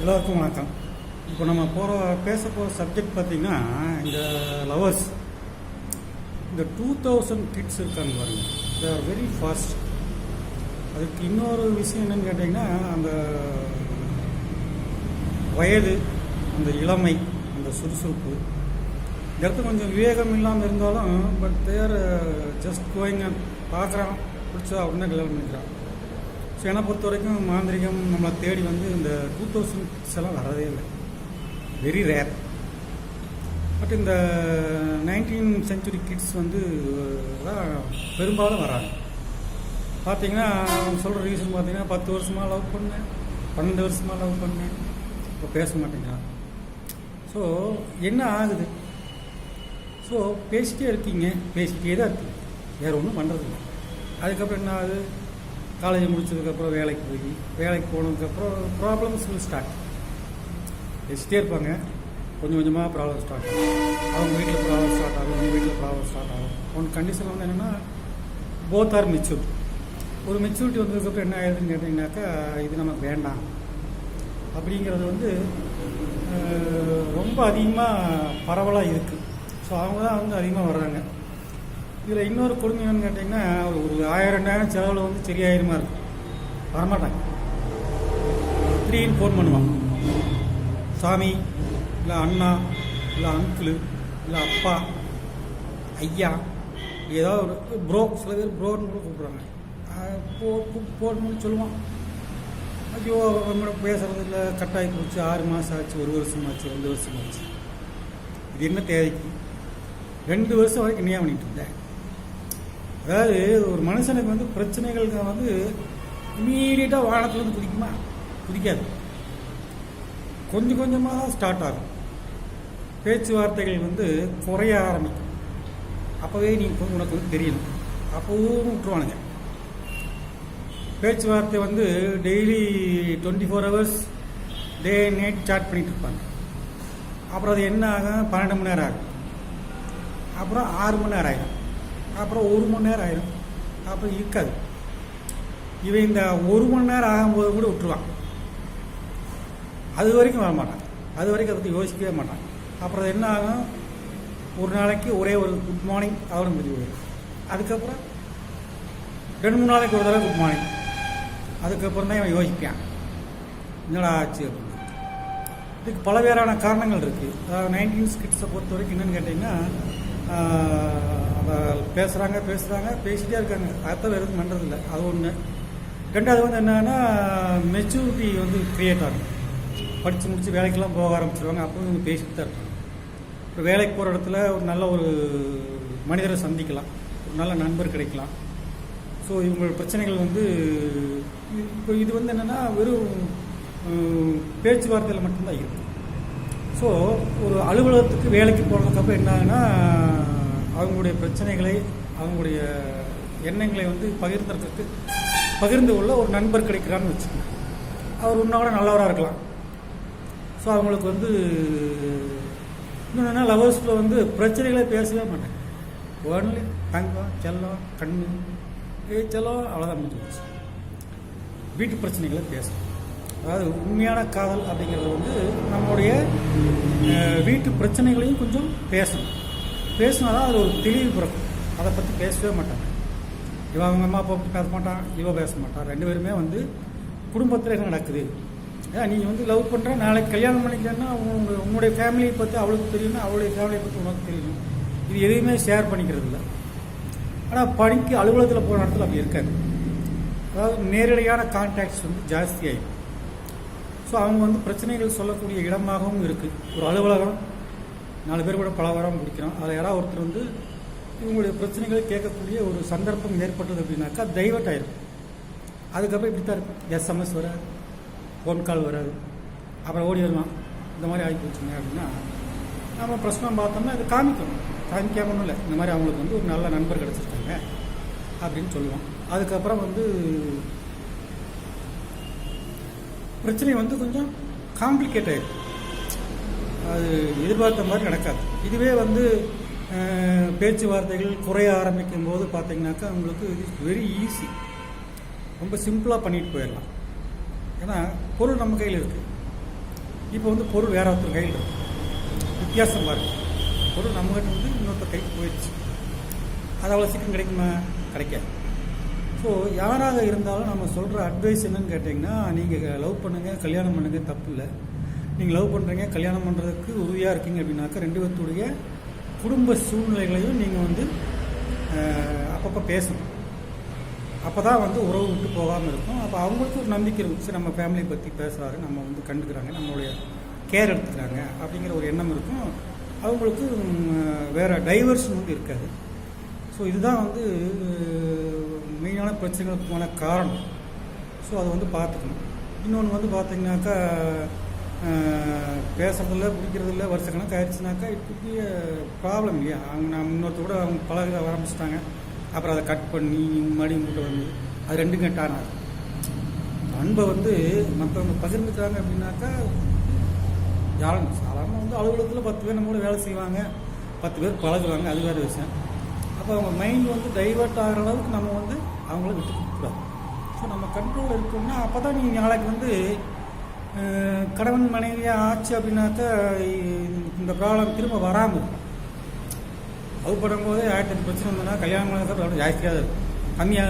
எல்லோருக்கும் வணக்கம். இப்போ நம்ம போகிற பேச போகிற சப்ஜெக்ட் பார்த்திங்கன்னா இந்த லவர்ஸ் இந்த டூ தௌசண்ட் கிட்ஸ் இருக்காங்க பாருங்க. தே ஆர் வெரி ஃபாஸ்ட் அதுக்கு இன்னொரு விஷயம் என்னன்னு கேட்டிங்கன்னா அந்த வயது அந்த இளமை அந்த சுறுசுறுப்பு. இந்த இடத்துல கொஞ்சம் விவேகம் இல்லாமல் இருந்தாலும் பட் தேர் ஜஸ்ட் கோயிங்க பார்க்குறான். பிடிச்சா உடனே கல்யாணம் பண்ணிக்கிறான். ஸோ என்னை பொறுத்த வரைக்கும் மாந்திரிகம் நம்மளை தேடி வந்து இந்த டூ தௌசண்ட் எல்லாம் வரதே இல்லை. வெரி ரேர் பட் இந்த நைன்டீன் சென்ச்சுரி கிட்ஸ் வந்து தான் பெரும்பாலும் வராங்க. பார்த்தீங்கன்னா அவங்க சொல்கிற ரீசன் பார்த்தீங்கன்னா பத்து வருஷமாக லவ் பண்ணேன் பன்னெண்டு வருஷமாக லவ் பண்ணேன். இப்போ பேச மாட்டேங்கிறான் ஸோ என்ன ஆகுது? ஸோ பேசிட்டே இருக்கீங்க. பேசிட்டே தான் இருக்கீங்க. வேறு ஒன்றும் பண்ணுறதில்ல அதுக்கப்புறம் என்ன ஆகுது? காலேஜ் முடிச்சதுக்கப்புறம் வேலைக்கு போய் வேலைக்கு போனதுக்கப்புறம் ப்ராப்ளம்ஸ் will ஸ்டார்ட் வச்சுட்டே இருப்பாங்க கொஞ்சம் கொஞ்சமாக ப்ராப்ளம் ஸ்டார்ட் ஆகும். அவங்க வீட்டில் ப்ராப்ளம் ஸ்டார்ட் ஆகும் அவங்க வீட்டில் ப்ராப்ளம் ஸ்டார்ட் ஆகும். ஒன் கண்டிஷன் வந்து என்னென்னா போத் ஆர் மெச்சூர் ஒரு மெச்சூரிட்டி வந்ததுக்கப்புறம் என்ன ஆயிடுதுன்னு கேட்டிங்கனாக்கா இது நமக்கு வேண்டாம். அப்படிங்கிறது வந்து ரொம்ப அதிகமாக பரவலாக இருக்குது ஸோ அவங்க தான் வந்து அதிகமாக வர்றாங்க. இதில் இன்னொரு கொடுமை என்னன்னு கேட்டிங்கன்னா ஒரு ஆயிரம் ரெண்டாயிரம் செலவில் வந்து சரியாயிருமா இருக்கும். வரமாட்டாங்க. திடீர்னு ஃபோன் பண்ணுவாங்க. சாமி இல்லை அண்ணா இல்லை அங்கிள் இல்லை அப்பா ஐயா ஏதாவது ஒரு ப்ரோ சில பேர் ப்ரோன்னு கூட கூப்பிட்றாங்க. போ போடணும்னு சொல்லுவான். ஐயோ அவங்களோட பேசுறது இல்லை கட்டாயி போச்சு. ஆறு மாதம் ஆச்சு ஒரு வருஷம் ஆச்சு ரெண்டு வருஷம் ஆச்சு. இது என்ன தேவைக்கு? ரெண்டு வருஷம் வரைக்கும் என்ன பண்ணிட்டு இருந்தேன் அதாவது ஒரு மனுஷனுக்கு வந்து பிரச்சனைகளுக்கு வந்து இமீடியட்டாக வானத்துலேருந்து குதிக்குமா? குதிக்காது. கொஞ்சம் கொஞ்சமாக தான் ஸ்டார்ட் ஆகும். பேச்சுவார்த்தைகள் வந்து குறைய ஆரம்பிக்கும். அப்போவே நீ உனக்கு வந்து தெரியணும். அப்போவும் விட்டுருவானுங்க. பேச்சுவார்த்தை வந்து daily twenty four hours day night chat பண்ணிட்டு இருப்பாங்க. அப்புறம் அது என்ன ஆகும்? பன்னெண்டு மணி நேரம் ஆகும். அப்புறம் ஆறு மணி நேரம் ஆகிடும் அப்புறம் ஒரு மணி நேரம் ஆயிடும் அப்புறம் இருக்காது. இவன் இந்த ஒரு மணி நேரம் ஆகும்போது கூட விட்டுருவான். அது வரைக்கும் வர மாட்டான். அது வரைக்கும் அதை பற்றி யோசிக்கவே மாட்டான். அப்புறம் அது என்ன ஆகும்? ஒரு நாளைக்கு ஒரே ஒரு குட் மார்னிங் அவரும் முடிவு அதுக்கப்புறம் ரெண்டு மூணு நாளைக்கு ஒரு தடவை குட் மார்னிங் அதுக்கப்புறம் தான் இவன் யோசிப்பான். என்னடா ஆச்சு அப்படின்னு. இதுக்கு பலவேறான காரணங்கள் இருக்குது அதாவது நைன்டீன் கிட்ஸை பொறுத்த வரைக்கும் என்னென்னு கேட்டிங்கன்னா பேசுகிறாங்க பேசுகிறாங்க பேசிட்டே இருக்காங்க. அர்த்தம் வேறு எதுவும் பண்ணுறதில்ல அது ஒன்று ரெண்டாவது வந்து என்னன்னா மெச்சூரிட்டி வந்து க்ரியேட் ஆகும். படித்து முடித்து வேலைக்கெல்லாம் போக ஆரம்பிச்சிருவாங்க. அப்போ இவங்க பேசிட்டு தான் இருப்பாங்க. ஒரு வேலைக்கு போகிற இடத்துல ஒரு நல்ல ஒரு மனிதரை சந்திக்கலாம். ஒரு நல்ல நண்பர் கிடைக்கலாம். ஸோ இவங்களோட பிரச்சனைகள் வந்து இப்போ இது வந்து என்னென்னா வெறும் பேச்சுவார்த்தையில் மட்டும்தான் இருக்குது ஸோ ஒரு அலுவலகத்துக்கு வேலைக்கு போனதுக்கப்புறம் என்ன ஆகுனா அவங்களுடைய பிரச்சனைகளை அவங்களுடைய எண்ணங்களை வந்து பகிர்ந்துறதுக்கு பகிர்ந்து கொள்ள ஒரு நண்பர் கிடைக்கிறான்னு வச்சுக்கோங்க. அவர் உன்னோட நல்லவராக இருக்கலாம். ஸோ அவங்களுக்கு வந்து இன்னொன்னா லவர்ஸில் வந்து பிரச்சனைகளை பேசவே மாட்டாங்க. ஒன்லி தங்கம் செல்லம் கண்ணு ஏ செல்லம் அவ்வளோதான் முடிஞ்சு வீட்டு பிரச்சனைகளை பேசணும் அதாவது உண்மையான காதல் அப்படிங்கிறது வந்து நம்மளுடைய வீட்டு பிரச்சனைகளையும் கொஞ்சம் பேசணும். பேசினா தான் அது ஒரு தெளிவு பிறக்கும். அதை பற்றி பேசவே மாட்டாங்க. இவன் அவங்க அம்மா அப்பா பேச மாட்டான் இவ பேச மாட்டான் ரெண்டு பேருமே வந்து குடும்பத்தில் என்ன நடக்குது. ஏன்னா நீங்கள் வந்து லவ் பண்ணுற நாளைக்கு கல்யாணம் பண்ணிக்கிறேன்னா உங்க உங்களுடைய ஃபேமிலியை பற்றி அவளுக்கு தெரியணும் அவளுடைய ஃபேமிலியை பற்றி உனக்கு தெரியும். இது எதையுமே ஷேர் பண்ணிக்கிறது இல்லை. ஆனால் பணிக்கு அலுவலகத்தில் போகிற இடத்துல அப்படி இருக்காது. அதாவது நேரடியான கான்டாக்ட்ஸ் வந்து ஜாஸ்தி ஆகிடும் ஸோ அவங்க வந்து பிரச்சனைகள் சொல்லக்கூடிய இடமாகவும் இருக்குது ஒரு அலுவலகம் நாலு பேர் கூட பலவாரம் பிடிக்கிறோம் அதில் யாராவது ஒருத்தர் வந்து இவங்களுடைய பிரச்சனைகளை கேட்கக்கூடிய ஒரு சந்தர்ப்பம் ஏற்பட்டது அப்படின்னாக்கா டைவர்ட் ஆயிடும் அதுக்கப்புறம் இப்படி தான் இருக்கும் எஸ்எம்எஸ் வராது ஃபோன் கால் வராது. அப்புறம் ஓடி வருவான். இந்த மாதிரி ஆகி போச்சுங்க அப்படின்னா நம்ம பிரச்சனை பார்த்தோம்னா இது காமிக்கணும் காமிக்காம ஒன்றும் இல்லை. இந்த மாதிரி அவங்களுக்கு வந்து ஒரு நல்ல நண்பர் கிடச்சிருக்காங்க அப்படின்னு சொல்லுவோம் அதுக்கப்புறம் வந்து பிரச்சனை வந்து கொஞ்சம் காம்ப்ளிகேட் ஆயிடும் அது எதிர்பார்த்த மாதிரி நடக்காது. இதுவே வந்து பேச்சுவார்த்தைகள் குறைய ஆரம்பிக்கும் போது பார்த்தீங்கன்னாக்கா உங்களுக்கு வெரி ஈஸி ரொம்ப சிம்பிளாக பண்ணிட்டு போயிடலாம். ஏன்னா பொருள் நம்ம கையில் இருக்குது இப்போ வந்து பொருள் வேற ஒருத்தர் கையில் இருக்கு. வித்தியாசம் பாருங்க பொருள் நம்மகிட்ட வந்து இன்னொருத்தர் கைக்கு போயிடுச்சு. அது அவ்வளோ சீக்கிரம் கிடைக்குமா? கிடைக்காது. இப்போது யாராக இருந்தாலும் நம்ம சொல்கிற அட்வைஸ் என்னன்னு கேட்டிங்கன்னா நீங்கள் லவ் பண்ணுங்கள் கல்யாணம் பண்ணுங்க தப்பு இல்லை. நீங்கள் லவ் பண்ணுறீங்க கல்யாணம் பண்ணுறதுக்கு உறுதியாக இருக்கீங்க அப்படின்னாக்கா ரெண்டு பேர்த்துடைய குடும்ப சூழ்நிலைகளையும் நீங்கள் வந்து அப்பப்போ பேசணும். அப்போ தான் வந்து உறவு விட்டு போகாமல் இருக்கும். அப்போ அவங்களுக்கு ஒரு நம்பிக்கை இருக்கும். சரி நம்ம ஃபேமிலியை பற்றி பேசுகிறாரு நம்ம வந்து கண்டுக்கிறாங்க நம்மளுடைய கேர் எடுத்துக்கிறாங்க அப்படிங்கிற ஒரு எண்ணம் இருக்கும். அவங்களுக்கு வேறு வேற டைவர்ஷன் வந்து இருக்காது. ஸோ இதுதான் வந்து மெயினான பிரச்சனைகளுக்குமான காரணம். ஸோ அதை வந்து பார்த்துக்கணும். இன்னொன்று வந்து பார்த்தீங்கன்னாக்கா அஹ், பேசுறதில்ல பிடிக்கிறதில்ல வருஷ கணக்கு ஆயிடுச்சுனாக்கா இப்படி ப்ராப்ளம் இல்லையா? அவங்க நான் இன்னொருத்த கூட அவங்க பழக ஆரம்பிச்சிட்டாங்க. அப்புறம் அதை கட் பண்ணி மறுபடியும் மூட்டை வந்து அது ரெண்டும் கட்டான அன்பை வந்து மற்றவங்க பகிர்ந்துக்கிறாங்க அப்படின்னாக்கா யாரும் சாதாரணமாக வந்து அலுவலகத்தில் பத்து பேர் நம்ம கூட வேலை செய்வாங்க. பத்து பேர் பழகுவாங்க அது வேறு விஷயம். அப்போ அவங்க மைண்ட் வந்து டைவர்ட் ஆகிற அளவுக்கு நம்ம வந்து அவங்கள விட்டு கொடுக்கூடாது ஸோ நம்ம கண்ட்ரோல் இருக்கோம்னா அப்போ தான் நீங்கள் நாளைக்கு வந்து கணவன் மனைவியாக ஆச்சு அப்படின்னாக்கா இந்த ப்ராப்ளம் திரும்ப வராமல் அவுப்படும் போதே ஆயிரத்தி பிரச்சனை வந்ததுன்னா கல்யாணம் பண்ணதுக்கு ஜாஸ்தியாக இருக்கும் கம்மியாக